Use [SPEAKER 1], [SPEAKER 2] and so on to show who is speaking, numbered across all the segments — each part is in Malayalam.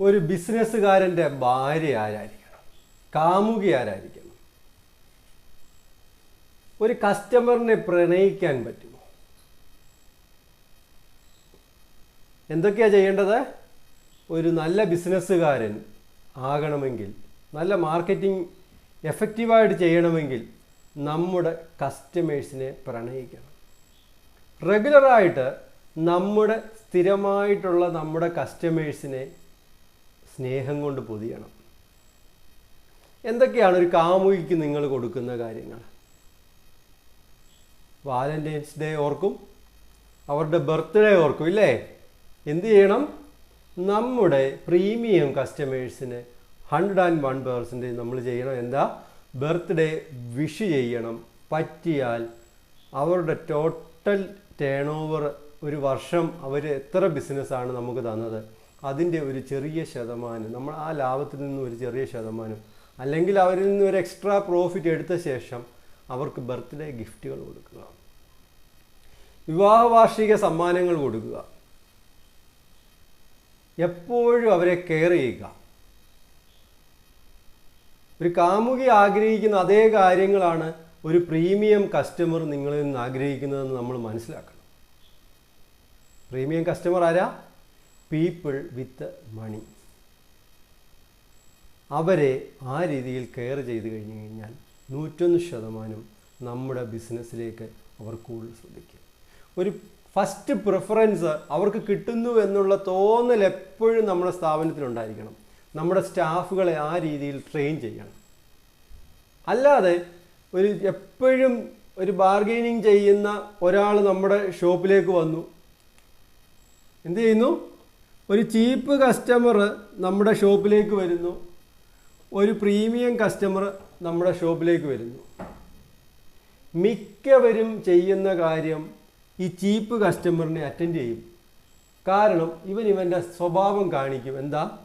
[SPEAKER 1] ഒരു ബിസിനസ്സുകാരന്റെ ഭാര്യ ആരായിരിക്കണം? കാമുകി ആരായിരിക്കണം? ഒരു കസ്റ്റമറിനെ പ്രണയിക്കാൻ പറ്റുമോ? എന്തൊക്കെയാണ് ചെയ്യേണ്ടത്? ഒരു നല്ല ബിസിനസ്സുകാരൻ ആകണമെങ്കിൽ നല്ല മാർക്കറ്റിംഗ് എഫക്റ്റീവായിട്ട് ചെയ്യണമെങ്കിൽ നമ്മുടെ കസ്റ്റമേഴ്സിനെ പ്രണയിക്കണം. റെഗുലറായിട്ട് നമ്മുടെ സ്ഥിരമായിട്ടുള്ള നമ്മുടെ കസ്റ്റമേഴ്സിനെ സ്നേഹം കൊണ്ട് പൊതിയണം. എന്തൊക്കെയാണ് ഒരു കാമുകിക്ക് നിങ്ങൾ കൊടുക്കുന്ന കാര്യങ്ങൾ? വാലന്റൈൻസ് ഡേ ഓർക്കും അവരുടെ ബർത്ത്ഡേ ഓർക്കും ഇല്ലേ? എന്തു ചെയ്യണം? നമ്മുടെ പ്രീമിയം കസ്റ്റമേഴ്സിന് ഹൺഡ്രഡ് ആൻഡ് വൺ പേഴ്സന്റേജ് നമ്മൾ ചെയ്യണം. എന്താ? ബർത്ത്ഡേ വിഷ് ചെയ്യണം. പറ്റിയാൽ അവരുടെ ടോട്ടൽ ടേൺ ഓവർ ഒരു വർഷം അവർ എത്ര ബിസിനസ്സാണ് നമുക്ക് തന്നത്? അതിന്റെ ഒരു ചെറിയ ശതമാനം നമ്മൾ ആ ലാഭത്തിൽ നിന്ന് ഒരു ചെറിയ ശതമാനം അല്ലെങ്കിൽ അവരിൽ നിന്ന് ഒരു എക്സ്ട്രാ പ്രോഫിറ്റ് എടുത്ത ശേഷം അവർക്ക് ബർത്ത്ഡേ ഗിഫ്റ്റുകൾ കൊടുക്കുക. വിവാഹ വാർഷിക സമ്മാനങ്ങൾ കൊടുക്കുക. എപ്പോഴും അവരെ കെയർ ചെയ്യുക. ഒരു കാമുകി ആഗ്രഹിക്കുന്ന അതേ കാര്യങ്ങളാണ് ഒരു പ്രീമിയം കസ്റ്റമർ നിങ്ങളിൽ നിന്ന് ആഗ്രഹിക്കുന്നതെന്ന് നമ്മൾ മനസ്സിലാക്കണം. പ്രീമിയം കസ്റ്റമർ ആരാ? പീപ്പിൾ വിത്ത് മണി അവരെ ആ രീതിയിൽ കെയർ ചെയ്ത് കഴിഞ്ഞു കഴിഞ്ഞാൽ നൂറ്റൊന്ന് ശതമാനം നമ്മുടെ ബിസിനസ്സിലേക്ക് അവർ കൂടുതൽ ശ്രദ്ധിക്കും. ഒരു ഫസ്റ്റ് പ്രിഫറൻസ് അവർക്ക് കിട്ടുന്നു എന്നുള്ള തോന്നൽ എപ്പോഴും നമ്മുടെ സ്ഥാപനത്തിലുണ്ടായിരിക്കണം നമ്മുടെ സ്റ്റാഫുകളെ ആ രീതിയിൽ ട്രെയിൻ ചെയ്യണം. അല്ലാതെ ഒരു എപ്പോഴും ഒരു ബാർഗെയിനിങ് ചെയ്യുന്ന ഒരാൾ നമ്മുടെ ഷോപ്പിലേക്ക് വന്നു. എന്ത് ചെയ്യുന്നു? ഒരു ചീപ്പ് കസ്റ്റമർ നമ്മുടെ ഷോപ്പിലേക്ക് വരുന്നു. ഒരു പ്രീമിയം കസ്റ്റമർ നമ്മുടെ ഷോപ്പിലേക്ക് വരുന്നു. മിക്കവരും ചെയ്യുന്ന കാര്യം ഈ ചീപ്പ് കസ്റ്റമറിനെ അറ്റൻഡ് ചെയ്യും. കാരണം ഇവൻ ഇവന്റെ സ്വഭാവം കാണിക്കും. എന്താ?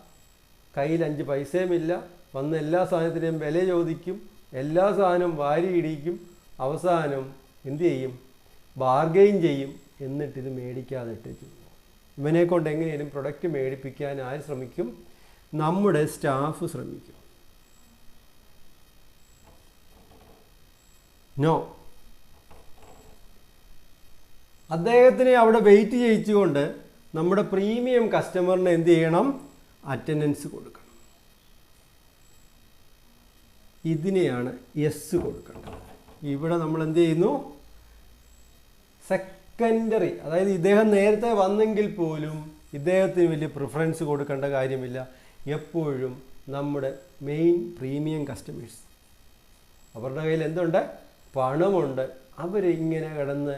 [SPEAKER 1] കയ്യിൽ അഞ്ച് പൈസയുമില്ല വന്ന് എല്ലാ സാധനത്തിന്റെയും വില ചോദിക്കും. എല്ലാ സാധനവും വാരി ഇടിക്കും. അവസാനം എന്തു ചെയ്യും? ബാർഗെയിൻ ചെയ്യും. എന്നിട്ടിത് മേടിക്കാതെ ഇട്ടേച്ചു ഇവനെ കൊണ്ട് എങ്ങനെയും പ്രൊഡക്റ്റ് മേടിപ്പിക്കാൻ ആര് ശ്രമിക്കും? നമ്മുടെ സ്റ്റാഫ് ശ്രമിക്കും. നോ അദ്ദേഹത്തിനെ അവിടെ വെയിറ്റ് ചെയ്യിച്ചുകൊണ്ട് നമ്മുടെ പ്രീമിയം കസ്റ്റമറിന് എന്ത് ചെയ്യണം? അറ്റൻഡൻസ് കൊടുക്കണം. ഇതിനെയാണ് എസ് കൊടുക്കേണ്ടത്. ഇവിടെ നമ്മൾ എന്ത് ചെയ്യുന്നു? സെക്കൻഡറി അതായത് ഇദ്ദേഹം നേരത്തെ വന്നെങ്കിൽ പോലും ഇദ്ദേഹത്തിന് വലിയ പ്രിഫറൻസ് കൊടുക്കേണ്ട കാര്യമില്ല. എപ്പോഴും നമ്മുടെ മെയിൻ പ്രീമിയം കസ്റ്റമേഴ്സ് അവരുടെ കയ്യിൽ എന്തുണ്ട്? പണമുണ്ട്. അവർ ഇങ്ങനെ കിടന്ന്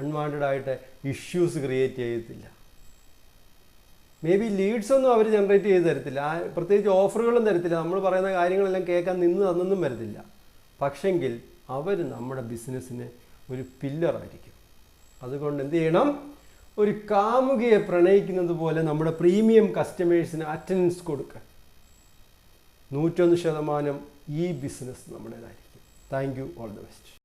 [SPEAKER 1] അൺവാണ്ടഡ് ആയിട്ട് ഇഷ്യൂസ് ക്രിയേറ്റ് ചെയ്യത്തില്ല. മേ ബി ലീഡ്സ് ഒന്നും അവർ ജനറേറ്റ് ചെയ്ത് തരത്തില്ല. പ്രത്യേകിച്ച് ഓഫറുകളും തരത്തില്ല. നമ്മൾ പറയുന്ന കാര്യങ്ങളെല്ലാം കേൾക്കാൻ നിന്ന് തന്നൊന്നും വരത്തില്ല. പക്ഷെങ്കിൽ അവർ നമ്മുടെ ബിസിനസ്സിന് ഒരു പില്ലറായിരിക്കും അതുകൊണ്ട് എന്ത് ചെയ്യണം? ഒരു കാമുകിയെ പ്രണയിക്കുന്നത് പോലെ നമ്മുടെ പ്രീമിയം കസ്റ്റമേഴ്സിന് അറ്റൻഡൻസ് കൊടുക്കുക നൂറ്റൊന്ന് ശതമാനം ഈ business നമ്മുടേതായിരിക്കും. Thank you all the best